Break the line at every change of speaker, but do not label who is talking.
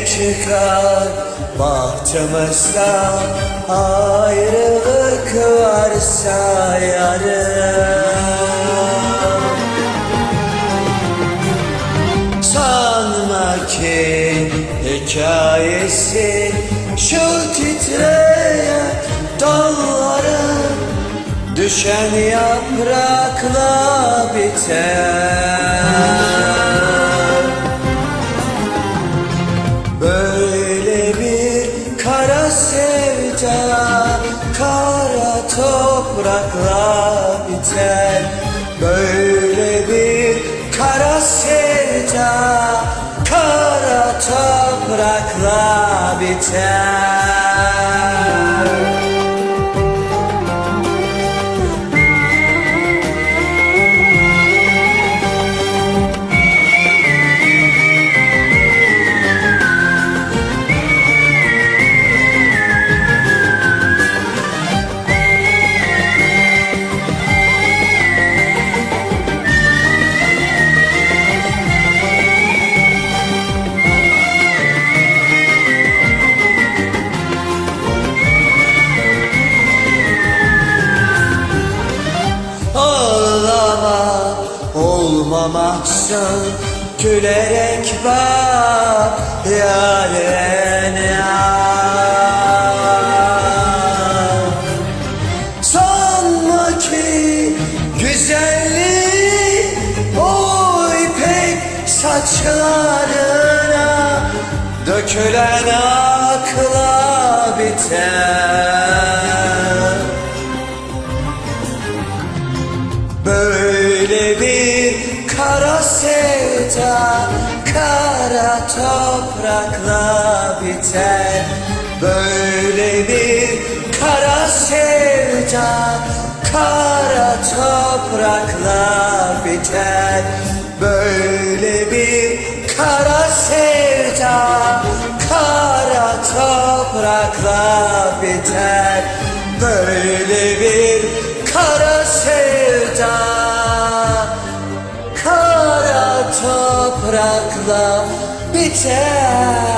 çıkar. Bahtımızda ayrılık varsa yarın. Sanma ki hikayesi şu titreyen dalların Düşen yaprakla biter toprakla biter Böyle bir kara sevda Kara toprakla biter olmamaksın Gülerek bak yarına Sanma ki güzelliği o ipek saçlarına Dökülen akla biter. Böyle bir sevda Kara toprakla biter. Böyle bir kara sevda Kara toprakla biter. Böyle bir kara sevda Kara toprakla biter. Böyle bir toprakla biter